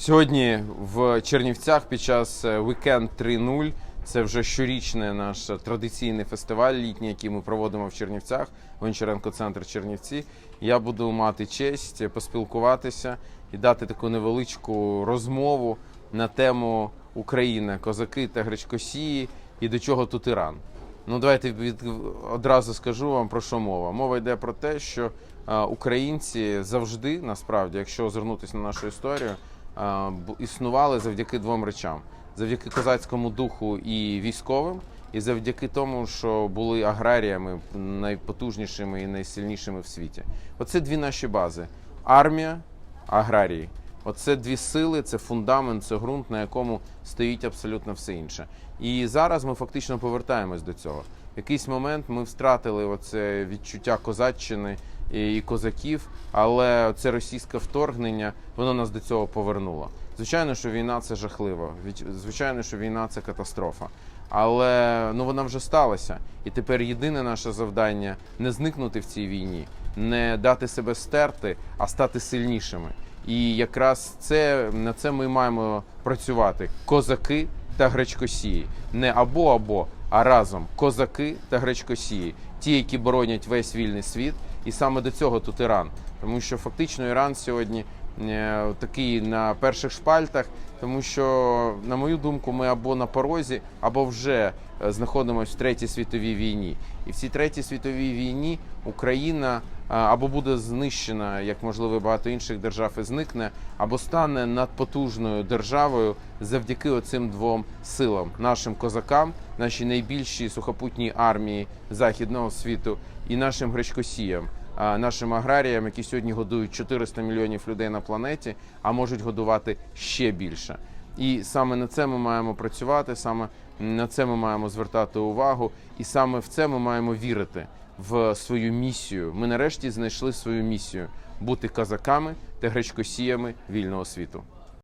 Сьогодні в Чернівцях під час е, Weekend 3.0 це вже щорічний наш традиційний фестиваль літній, який ми проводимо в Чернівцях, Гончаренко центр Чернівці. Я буду мати честь поспілкуватися і дати таку невеличку розмову на тему України, козаки та гречкосії і до чого тут Іран. Ну, давайте одразу скажу вам про що мова. Мова йде про те, що е, українці завжди, насправді, якщо озирнутися на нашу історію, існували завдяки двом речам: завдяки козацькому духу і військовим, і завдяки тому, що були аграріями найпотужнішими і найсильнішими в світі. Оце дві наші бази: армія, аграрії. Оце дві сили, це фундамент, це ґрунт, на якому стоїть абсолютно все інше. І зараз ми фактично повертаємось до цього. В якийсь момент ми втратили оце відчуття козаччини і козаків, але це російське вторгнення воно нас до цього повернуло. Звичайно, що війна це жахливо. Звичайно, що війна це катастрофа. Але ну вона вже сталася. І тепер єдине наше завдання не зникнути в цій війні, не дати себе стерти, а стати сильнішими. І якраз це на це ми маємо працювати. Козаки та гречкосії. Не або або, а разом козаки та гречкосії, ті, які боронять весь вільний світ, і саме до цього тут Іран. Тому що фактично Іран сьогодні такий на перших шпальтах, тому що, на мою думку, ми або на порозі, або вже е, знаходимося в третій світовій війні. І в цій третій світовій війні Україна або буде знищена, як можливо багато інших держав, і зникне, або стане надпотужною державою завдяки оцим двом силам, нашим козакам, нашій найбільшій сухопутній армії західного світу і нашим гречкосіям. Нашим аграріям, які сьогодні годують 400 мільйонів людей на планеті, а можуть годувати ще більше. І саме на це ми маємо працювати, саме на це ми маємо звертати увагу, і саме в це ми маємо вірити в свою місію. Ми нарешті знайшли свою місію бути казаками та гречкосіями вільного світу.